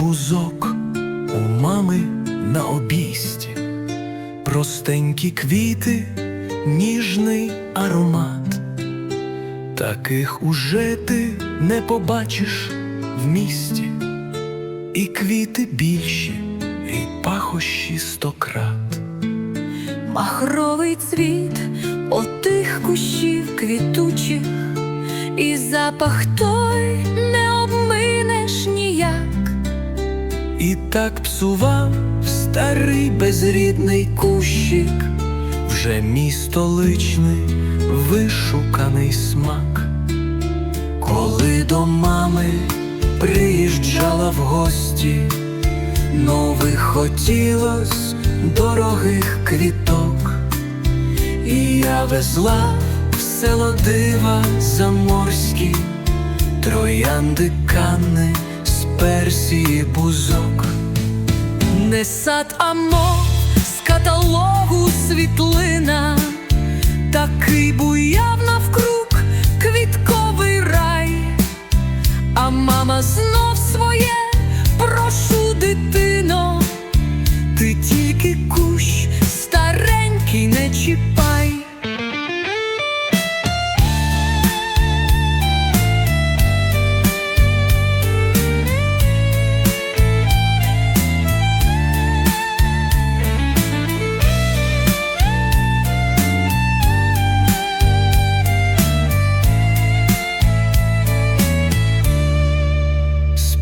бузок у мами на обісті, простенькі квіти, ніжний аромат, таких уже ти не побачиш в місті, і квіти більші, і пахощі стократ. Махровий цвіт отих кущів квітучих, і запах той. І так псував старий безрідний кущик, вже мій столичний вишуканий смак. Коли до мами приїжджала в гості, нових хотілось дорогих квіток, і я везла в село дива заморські, троянди канни персії бузок. Не сад, а мов з каталогу світлина, такий буяв навкруг квітковий рай, а мама знов своє прошу, дитино, ти тільки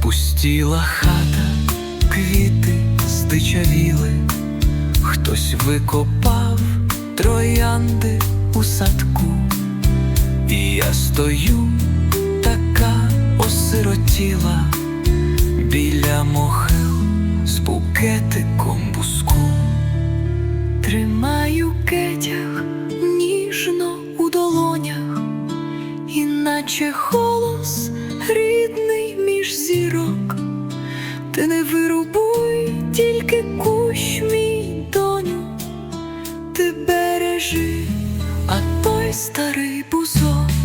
Спустіла хата, квіти здичавіли, хтось викопав троянди у садку, і я стою, така осиротіла. Біля мохил з букетиком буску. Тримаю кетях ніжно у долонях, іначе холодно тільки кущ мій доню, ти бережи, а той старий бузок.